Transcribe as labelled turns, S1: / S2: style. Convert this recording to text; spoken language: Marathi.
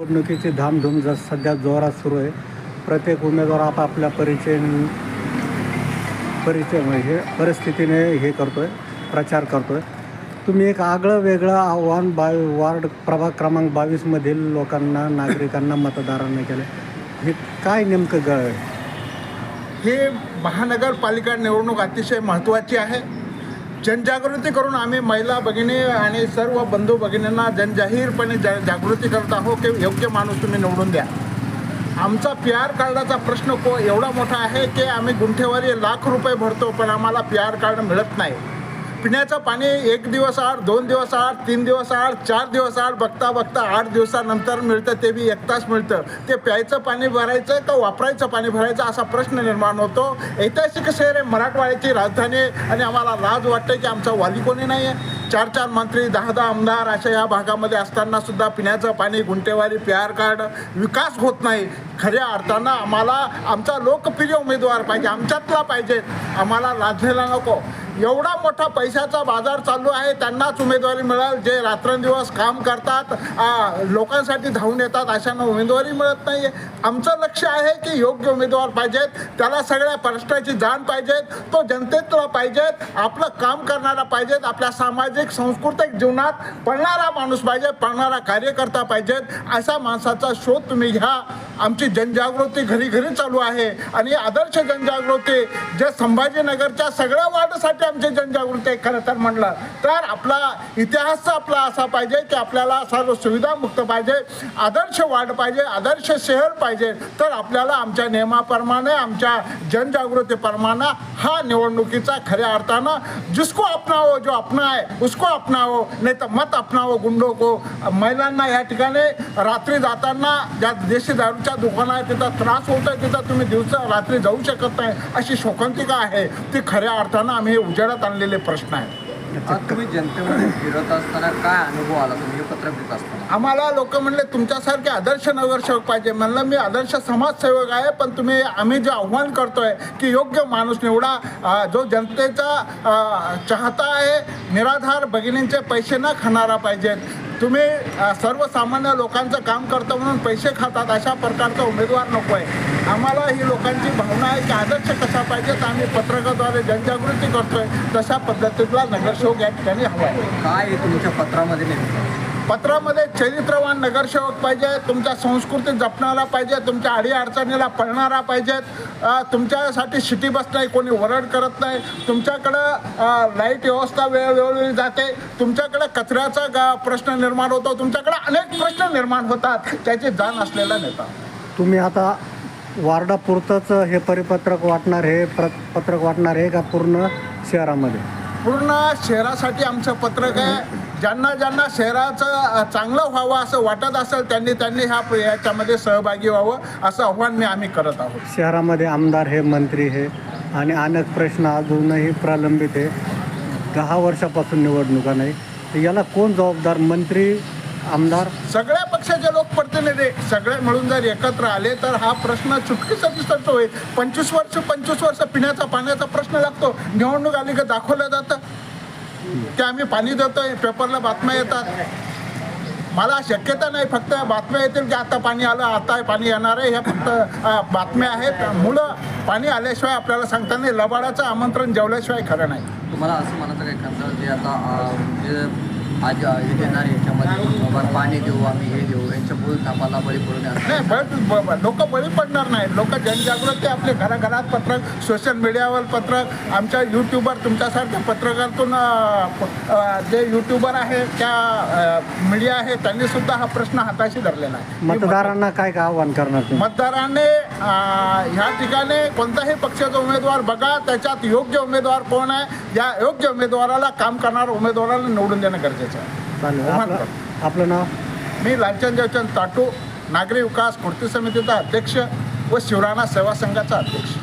S1: निवडणुकीची धामधूम जर सध्या जोरात सुरू आहे प्रत्येक उमेदवार आपापल्या परिचय परिचय म्हणजे परिस्थितीने हे करतोय प्रचार करतोय. तुम्ही एक आगळं वेगळं आव्हान बा वार्ड प्रभाग क्रमांक बावीसमधील लोकांना नागरिकांना मतदारांना केलं हे काय नेमकं गळ आहे?
S2: हे महानगरपालिका निवडणूक अतिशय महत्त्वाची आहे. जनजागृती करून आम्ही महिला भगिनी आणि सर्व बंधू भगिनींना जनजाहीरपणे जा जागृती करत आहोत की योग्य माणूस तुम्ही निवडून द्या. आमचा पी आर कार्डाचा प्रश्न को एवढा मोठा आहे की आम्ही गुंठेवारी लाख रुपये भरतो पण आम्हाला पी आर कार्ड मिळत नाही. पिण्याचं पाणी एक दिवस आड दोन दिवस आड तीन दिवस आड चार दिवस आड बघता बघता आठ दिवसानंतर मिळतं ते बी एक तास मिळतं. ते प्यायचं पाणी भरायचं का वापरायचं पाणी भरायचं असा प्रश्न निर्माण होतो. ऐतिहासिक शहर आहे मराठवाड्याची राजधानी आणि आम्हाला लाज वाटते की आमचा वाली कोणी नाही आहे चार चार मंत्री दहा दहा आमदार अशा या भागामध्ये असताना सुद्धा पिण्याचं पाणी गुंटेवारी प्यार कार्ड विकास होत नाही. खऱ्या अर्थानं आम्हाला आमचा लोकप्रिय उमेदवार पाहिजे आमच्यातला पाहिजे. आम्हाला लाजलेला नको. एवढा मोठा पैशाचा बाजार चालू आहे त्यांनाच उमेदवारी मिळाल जे रात्रंदिवस काम करतात लोकांसाठी धावून येतात अशांना उमेदवारी मिळत नाही आमचं लक्ष आहे की योग्य उमेदवार पाहिजेत त्याला सगळ्या प्रश्नाची जाण पाहिजेत तो जनतेतला पाहिजेत आपलं काम करणारा पाहिजेत आपल्या सामाजिक सांस्कृतिक जीवनात पडणारा माणूस पाहिजे पडणारा कार्यकर्ता पाहिजेत अशा माणसाचा शोध तुम्ही घ्या. आमची जनजागृती घरी घरी चालू आहे. आणि आदर्श जनजागृती जे संभाजीनगरच्या सगळ्या वार्डसाठी आमची जनजागृती आहे खरं तर म्हणलं तर आपला इतिहास आपला असा पाहिजे की आपल्याला सर्व सुविधा मुक्त पाहिजे आदर्श वार्ड पाहिजे आदर्श शहर पाहिजे तर आपल्याला आमच्या नियमाप्रमाणे आमच्या जनजागृतीप्रमाणे हा निवडणुकीचा खऱ्या अर्थानं जिसको अपनावो जो अपना है उसको अपनावो नाही तर मत अपनावो गुंडो को महिलांना या ठिकाणी रात्री जाताना ज्या देशी दारूच्या दुकानं आहे तिथं त्रास होत आहे तिथं तुम्ही दिवसा रात्री जाऊ शकत नाही अशी शोकांतिका आहे. ती खऱ्या अर्थानं आम्ही हे उजेडात आणलेले प्रश्न आहेत.
S3: आज तुम्ही जनतेमध्ये फिरत असताना काय अनुभव आला? तुम्ही हे पत्र देत असताना.
S2: आम्हाला लोक म्हणले तुमच्यासारखे आदर्श नगरसेवक पाहिजे. म्हणलं मी आदर्श समाजसेवक आहे पण तुम्ही आम्ही जे आव्हान करतोय की योग्य माणूस निवडा. जो जनतेचा चाहता आहे निराधार भगिनींचे पैसे न खाणारा पाहिजे. तुम्ही सर्वसामान्य लोकांचं काम करतो म्हणून पैसे खातात अशा प्रकारचा उमेदवार नको आहे आम्हाला ही लोकांची भावना आहे की आदर्श कसा पाहिजे तर आम्ही पत्रकाद्वारे जनजागृती करतोय तशा पद्धतीतला नगरसेवक या ठिकाणी हवा आहे.
S3: काय तुमच्या पत्रामध्ये नेमकं?
S2: पत्रामध्ये चरित्रवान नगरसेवक पाहिजे तुमच्या संस्कृती जपणारा पाहिजे तुमच्या अडी अडचणीला पळणारा पाहिजेत तुमच्यासाठी शिटी बस नाही कोणी वरड करत नाही. तुमच्याकडं लाइट व्यवस्था वेळ वेळोवेळी जाते. तुमच्याकडे कचऱ्याचा गा- प्रश्न निर्माण होतो. तुमच्याकडे अनेक प्रश्न निर्माण होतात. त्याची जाण असलेला नेता.
S1: तुम्ही आता वार्डापुरतंच हे परिपत्रक वाटणार हे पत्रक वाटणार आहे का पूर्ण शहरामध्ये?
S2: पूर्ण शहरासाठी आमचं पत्रक आहे. ज्यांना ज्यांना शहराचं चांगलं व्हावं असं वाटत असेल त्यांनी त्यांनी ह्या याच्यामध्ये सहभागी व्हावं असं आव्हान मी आम्ही करत आहोत.
S1: शहरामध्ये आमदार हे मंत्री हे आणि अनेक प्रश्न अजूनही प्रलंबित आहे दहा वर्षापासून निवडणुका नाही. तर याला कोण जबाबदार? मंत्री आमदार?
S2: सगळ्या पक्षाचे लोकप्रतिनिधी सगळे मिळून जर एकत्र आले तर हा प्रश्न चुटकीसाठी सुटतो होईल. पंचवीस वर्ष पंचवीस वर्ष पिण्याचा पाण्याचा प्रश्न लागतो. निवडणूक आली का दाखवलं जातं. की आम्ही पाणी देतोय पेपरला बातम्या येतात. मला शक्यता नाही फक्त बातम्या येतील की आता पाणी आलं आता पाणी येणार आहे. ह्या फक्त बातम्या आहेत. मुलं पाणी आल्याशिवाय आपल्याला सांगता नाही लबाडाचं आमंत्रण जेवल्याशिवाय खरं नाही.
S3: तुम्हाला असं म्हणायचं काय खासदार जे आता जे आज हे आहे याच्यामध्ये बाबा पाणी देऊ आम्ही हे देऊ. यांच्या बोल थापाला बळी पडू नये
S2: नाही लोक बळी पडणार नाही लोक जनजागृती आपले घराघरात पत्रक सोशल मीडियावर पत्रक आमच्या यूट्यूबर तुमच्यासारख्या पत्रकारातून जे यूट्यूबर आहे त्या मीडिया आहे त्यांनी सुद्धा हा प्रश्न हाताशी धरलेला आहे.
S1: मतदारांना काय काय आव्हान करणार तुम्ही?
S2: मतदारांनी ह्या ठिकाणी कोणताही पक्षाचा उमेदवार बघा त्याच्यात योग्य उमेदवार कोण आहे या योग्य उमेदवाराला काम करणाऱ्या उमेदवाराला निवडून देणं गरजेचं
S1: चालेल.
S2: आव्हान
S1: आपलं नाव?
S2: मी लालचंद देवचंद ताटू नागरी विकास कृती समितीचा अध्यक्ष व शिवराणा सेवा संघाचा अध्यक्ष.